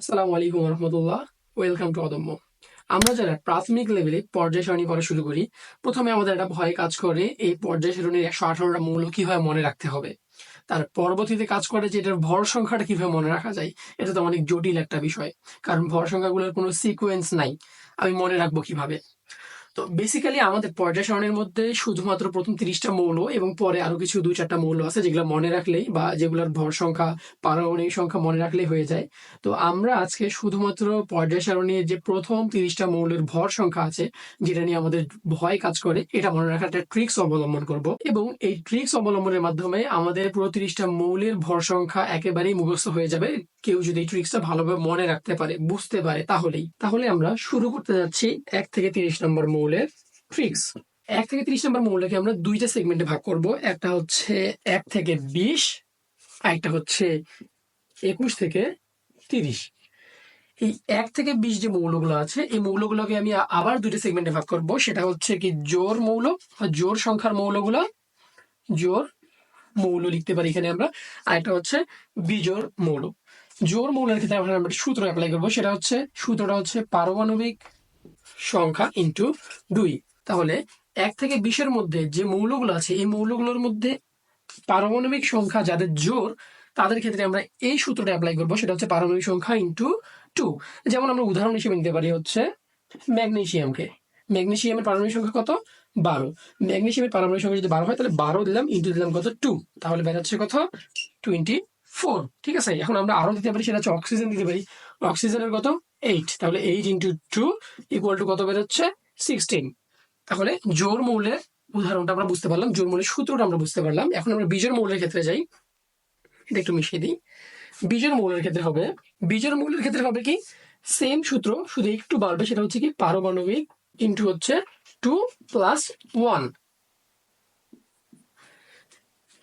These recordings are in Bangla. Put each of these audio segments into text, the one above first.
আসসালামু আলাইকুম রহমতুল্লাহ ওয়েলকাম টু অদম্য। আমরা যারা প্রাথমিক লেভেলে পর্যায় সারণী করা শুরু করি, প্রথমে আমাদের একটা ভয় কাজ করে, এই পর্যায় সারণীর একশো আঠারোটা মৌল কীভাবে মনে রাখতে হবে? তার পরবর্তীতে কাজ করে যে এটার ভর সংখ্যাটা কীভাবে মনে রাখা যায়, এটা তো অনেক জটিল একটা বিষয়, কারণ ভর সংখ্যাগুলোর কোনো সিকোয়েন্স নাই। আমি মনে রাখব কীভাবে? তো বেসিক্যালি আমাদের পর্যায় সারণীর মধ্যে শুধুমাত্র প্রথম তিরিশটা মৌল এবং পরে আরও কিছু দুই চারটা মৌল আছে যেগুলো মনে রাখলেই বা যেগুলোর ভর সংখ্যা, পারমাণবিক সংখ্যা মনে রাখলেই হয়ে যায়। তো আমরা আজকে শুধুমাত্র পর্যায় সারণীর যে প্রথম তিরিশটা মৌলের ভর সংখ্যা আছে, যেটা নিয়ে আমাদের ভয় কাজ করে, এটা মনে রাখার একটা ট্রিক্স অবলম্বন করব। এবং এই ট্রিক্স অবলম্বনের মাধ্যমে আমাদের পুরো তিরিশটা মৌলের ভর সংখ্যা একেবারেই মুখস্থ হয়ে যাবে। কেউ যদি এই ট্রিক্সটা ভালোভাবে মনে রাখতে পারে, বুঝতে পারে, তাহলেই। তাহলে আমরা শুরু করতে যাচ্ছি এক থেকে তিরিশ নম্বর মৌলের ট্রিক্স এক থেকে তিরিশ নম্বর মৌলকে আমরা দুইটা সেগমেন্টে ভাগ করব। একটা হচ্ছে এক থেকে বিশ আর একটা হচ্ছে একুশ থেকে তিরিশ। এই এক থেকে বিশ যে মৌলগুলো আছে, এই মৌলগুলোকে আমি আবার দুইটা সেগমেন্টে ভাগ করব। সেটা হচ্ছে কি জোর মৌল বা জোর সংখ্যার মৌলগুলো। জোর মৌল লিখতে পারি এখানে আমরা। আর একটা হচ্ছে বিজোর মৌল। জোর মৌলের ক্ষেত্রে আমরা আমরা সূত্র অ্যাপ্লাই করব। সেটা হচ্ছে, সূত্রটা হচ্ছে পারমাণবিক সংখ্যা ইন্টু দুই। তাহলে এক থেকে বিশের মধ্যে যে মৌলগুলো আছে, এই মৌলগুলোর মধ্যে পারমাণবিক সংখ্যা যাদের জোর, তাদের ক্ষেত্রে আমরা এই সূত্রটা অ্যাপ্লাই করব, সেটা হচ্ছে পারমাণবিক সংখ্যা ইন্টু টু যেমন আমরা উদাহরণ হিসেবে নিতে পারি হচ্ছে ম্যাগনেসিয়ামকে ম্যাগনেসিয়ামের পারমাণবিক সংখ্যা কত? বারো। ম্যাগনেশিয়ামের পারমাণবিক সংখ্যা যদি বারো হয়, তাহলে বারো দিলাম ইন্টু দিলাম কত? টু তাহলে বেরোচ্ছে কত? টোয়েন্টি ফোর ঠিক আছে? এখন আমরা আরও দিতে পারি, সেটা হচ্ছে অক্সিজেন দিতে পারি। অক্সিজেনের কত? এইট তাহলে eight into two equal to কত বেরোচ্ছে? সিক্সটিন তাহলে জোর মৌলের উদাহরণটা আমরা বুঝতে পারলাম, জোর মৌলের সূত্রটা আমরা বুঝতে পারলাম। এখন আমরা বীজের মৌলের ক্ষেত্রে যাই। এটা একটু মিশিয়ে দিই। বীজের মৌলের ক্ষেত্রে হবে, বীজের মৌলের ক্ষেত্রে হবে কি? সেম সূত্র, শুধু একটু বাড়বে, সেটা হচ্ছে কি পারমাণবিক ইন্টু হচ্ছে টু প্লাস ওয়ান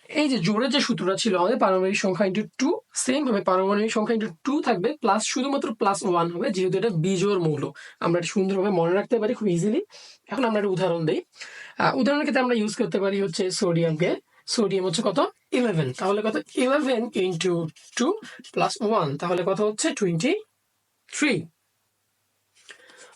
এই যে জোরের যে সূত্রটা ছিল আমাদের পারমাণবিক সংখ্যা ইন্টু টু সেম ভাবে পারমাণবিক সংখ্যা ইন্টু টু থাকবে প্লাস শুধুমাত্র প্লাস ওয়ান হবে, যেহেতু এটা বিজোর মৌল। আমরা এটা সুন্দরভাবে মনে রাখতে পারি খুব ইজিলি এখন আমরা একটা উদাহরণ দিই। উদাহরণের ক্ষেত্রে আমরা ইউজ করতে পারি হচ্ছে সোডিয়ামকে সোডিয়াম হচ্ছে কত? ইলেভেন তাহলে কত? Eleven into two plus one তাহলে কত হচ্ছে? টোয়েন্টি থ্রি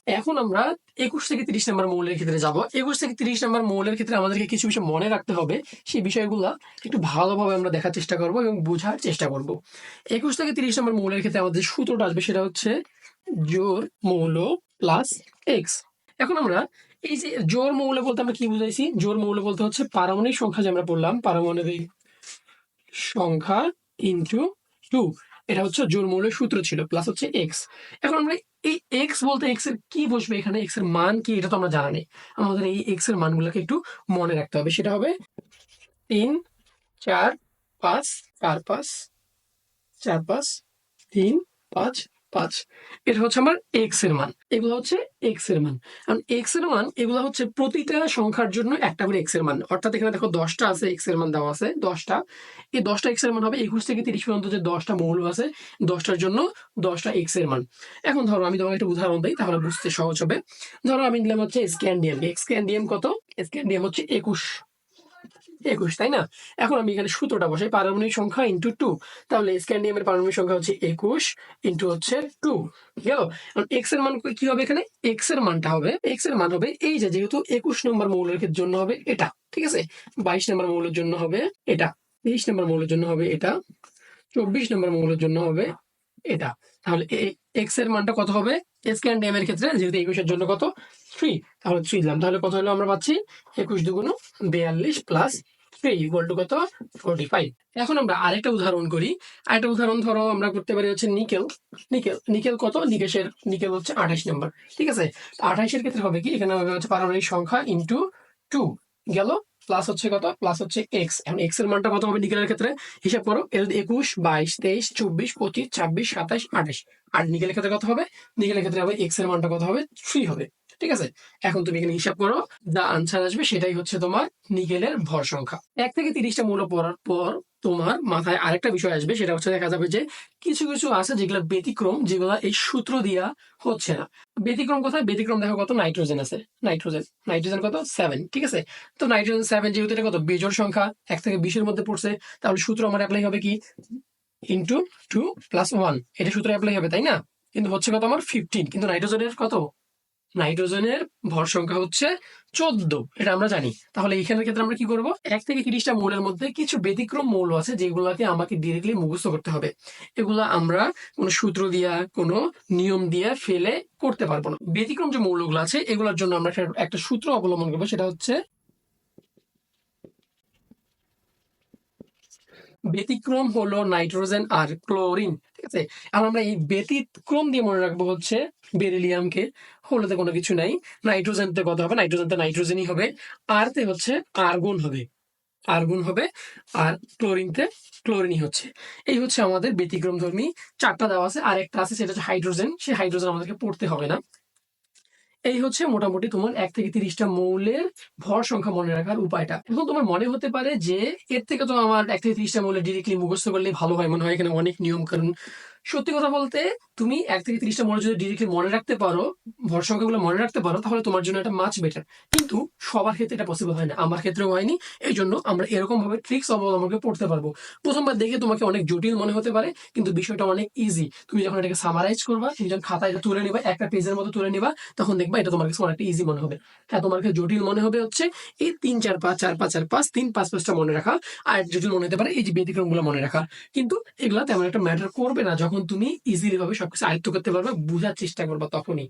এখন আমরা একুশ থেকে তিরিশ নম্বর মৌলের ক্ষেত্রে যাব। একুশ থেকে তিরিশ নম্বর মৌলের ক্ষেত্রে আমাদেরকে কিছু বিষয় মনে রাখতে হবে। সেই বিষয়গুলো একটু ভালোভাবে আমরা দেখার চেষ্টা করব এবং বোঝার চেষ্টা করব। একুশ থেকে তিরিশ নম্বর মৌলের ক্ষেত্রে আমাদের সূত্রটা আসবে, সেটা হচ্ছে জোর মৌল প্লাস এক্স এখন আমরা এই যে জোর মৌল বলতে আমরা কি বুঝাইছি? জোর মৌল বলতে হচ্ছে পারমাণবিক সংখ্যা যে আমরা পড়লাম, পারমাণবিক সংখ্যা ইন্টু টু এটা হচ্ছে জোর মৌলের সূত্র ছিল প্লাস হচ্ছে এক্স এখন আমরা এই এক্স বলতে এক্সের কি বসবে এখানে? এক্সের মান কি? এটা তো আমরা জানা নেই। আমাদের এই এক্সের মানগুলোকে একটু মনে রাখতে হবে। সেটা হবে তিন, চার, পাঁচ চার পাঁচ চার, পাঁচ, তিন, পাঁচ পাঁচ। এটা হচ্ছে আমার এক্সের মান। এগুলো হচ্ছে এক্সের মান। কারণ এক্সের মান, এগুলো হচ্ছে প্রতিটা সংখ্যার জন্য একটা করে এক্সের মান। অর্থাৎ এখানে দেখো দশটা আছে এক্সের মান দেওয়া আছে, দশটা। এই দশটা এক্সের মান হবে একুশ থেকে তিরিশ পর্যন্ত যে দশটা মৌল আছে, দশটার জন্য দশটা এক্সের মান। এখন ধরো আমি তোমাকে একটা উদাহরণ দিই, তাহলে বুঝতে সহজ হবে। ধরো আমি নিলাম হচ্ছে স্ক্যান্ডিয়াম এক্স স্ক্যান্ডিয়াম কত? স্ক্যান্ডিয়াম হচ্ছে একুশ। একুশ, তাই না? এখন আমি এখানে সূত্রটা বসাই, পারমাণবিক সংখ্যা ইন্টু টু তাহলে স্ক্যান্ডিয়ামের পারমাণবিক সংখ্যা হচ্ছে একুশ ইন্টু হচ্ছে টু গেল? এক্সের মান কি হবে এখানে? এক্সের মানটা হবে এক্সের মান হবে এই যে, যেহেতু একুশ নম্বর মৌলের জন্য হবে এটা। ঠিক আছে? বাইশ নম্বর মৌলের জন্য হবে এটা। তেইশ নম্বর মৌলের জন্য হবে এটা। চব্বিশ নম্বর মৌলের জন্য হবে এটা। তাহলে এক্সের মানটা কত হবে? স্ক্যান্ডিয়াম এর ক্ষেত্রে, যেহেতু একুশের জন্য কত? থ্রি তাহলে থ্রি দিলাম। তাহলে কত হলো আমরা পাচ্ছি? একুশ দুগুণ বিয়াল্লিশ প্লাস ইকুয়াল টু কত? ফোর্টি ফাইভ এখন আমরা আরেকটা উদাহরণ করি। আরেকটা উদাহরণ ধরো, আমরা করতে পারি হচ্ছে নিকেল নিকেল নিকেল কত? নিকেশের নিকেল হচ্ছে আঠাশ নম্বর ঠিক আছে? আঠাশের ক্ষেত্রে হবে কি? এখানে হবে হচ্ছে পারমাণবিক সংখ্যা ইন্টু টু গেল? প্লাস হচ্ছে কত? প্লাস হচ্ছে এক্স এখন এক্সের মানটা কত হবে নিকেলের ক্ষেত্রে? হিসাব করো একুশ, বাইশ, তেইশ, চব্বিশ, পঁচিশ, ছাব্বিশ, সাতাশ, আঠাশ। আর নিকেলের ক্ষেত্রে কত হবে? নিকেলের ক্ষেত্রে হবে এক্সের মানটা কত হবে? থ্রি হবে। ঠিক আছে? এখন তুমি এখানে হিসাব করো যা আনসার আসবে সেটাই হচ্ছে তোমার নিকেলের ভর সংখ্যা। এক থেকে তিরিশটা মূল্য পড়ার পর তোমার মাথায় আরেকটা বিষয় আসবে, সেটা হচ্ছে দেখা যাবে যে কিছু কিছু আছে যেগুলো ব্যতিক্রম, যেগুলো এই সূত্র দিয়া হচ্ছে না। ব্যতিক্রম কোথায়? ব্যতিক্রম দেখো কত, নাইট্রোজেন আছে। নাইট্রোজেন নাইট্রোজেন কত? সেভেন ঠিক আছে? তো নাইট্রোজেন সেভেন যেহেতু এটা কত? বিজোড় সংখ্যা, এক থেকে বিশের মধ্যে পড়ছে, তাহলে সূত্র আমার অ্যাপ্লাই হবে কি? ইন্টু টু প্লাস ওয়ান এটা সূত্র অ্যাপ্লাই হবে, তাই না? কিন্তু হচ্ছে কত আমার? ফিফটিন কিন্তু নাইট্রোজেনের কত? নাইট্রোজেনের ভর সংখ্যা হচ্ছে চোদ্দ। এটা আমরা জানি। তাহলে এখানের ক্ষেত্রে আমরা কি করব? এক থেকে তিরিশটা মৌলের মধ্যে কিছু ব্যতিক্রম মৌল আছে, যেগুলোকে আমাকে ডিরেক্টলি মুখস্থ করতে হবে। এগুলো আমরা কোনো সূত্র দিয়া, কোনো নিয়ম দিয়া ফেলে করতে পারব না। ব্যতিক্রম যে মৌলগুলো আছে, এগুলোর জন্য আমরা একটা- একটা সূত্র অবলম্বন করব, সেটা হচ্ছে ব্যতিক্রম হলো নাইট্রোজেন আর ক্লোরিন, ঠিক আছে? আর আমরা এই ব্যতিক্রম দিয়ে মনে রাখব হচ্ছে বেরিলিয়ামকে। হলোতে কোনো কিছু নাই, নাইট্রোজেনতে কত হবে? নাইট্রোজেনতে নাইট্রোজেনই হবে। আরতে হচ্ছে আর্গন হবে। আর্গন হবে আর ক্লোরিনতে ক্লোরিনই হচ্ছে। এই হচ্ছে আমাদের ব্যতিক্রম ধর্মী চারটা দেওয়া আছে। আর একটা আছে, সেটা হচ্ছে হাইড্রোজেন। সেই হাইড্রোজেন আমাদেরকে পড়তে হবে না। এই হচ্ছে মোটামুটি তোমার এক থেকে তিরিশটা মৌলের ভর সংখ্যা মনে রাখার উপায়টা। এখন তোমার মনে হতে পারে যে, এর থেকে তো আমার এক থেকে তিরিশটা মৌলের ডিরেক্টলি মুখস্থ করলে ভালো হয়, মনে হয় এখানে অনেক নিয়ম কারণ সত্যি কথা বলতে, তুমি এক থেকে তিরিশটা মৌল যদি ডিরেক্টলি মনে রাখতে পারো ভর মনে রাখতে পারো, তাহলে তোমার জন্য এটা মাছ বেটার কিন্তু সবার ক্ষেত্রে এটা পসিবল হয় না। আমার ক্ষেত্রেও হয়নি। এই জন্য আমরা এরকম ভাবে ট্রিক্স অবলম্বন করে পড়তে পারব। প্রথমবার দেখে তোমাকে অনেক জটিল মনে হতে পারে, কিন্তু বিষয়টা অনেক ইজি তুমি যখন এটাকে সামারাইজ করবা, তুমি যখন খাতায় এটা তুলে নিবা, একটা পেজের মতো তুলে নিবা, তখন দেখবা এটা তোমার কাছে অনেকটা ইজি মনে হবে। হ্যাঁ তোমার কাছে জটিল মনে হবে হচ্ছে, এই তিন, চার, পাঁচ চার পাঁচ চার, পাঁচ, তিন, পাঁচ, পাঁচটা মনে রাখা, আর জটিল মনে হতে পারে এই যে ব্যতিক্রমগুলো মনে রাখা। কিন্তু এগুলা তেমন একটা ম্যাটার করবে না। যখন তুমি ইজিলি ভাবে সবকিছু আয়ত্ত করতে পারবে বোঝার চেষ্টা করবা তখনই।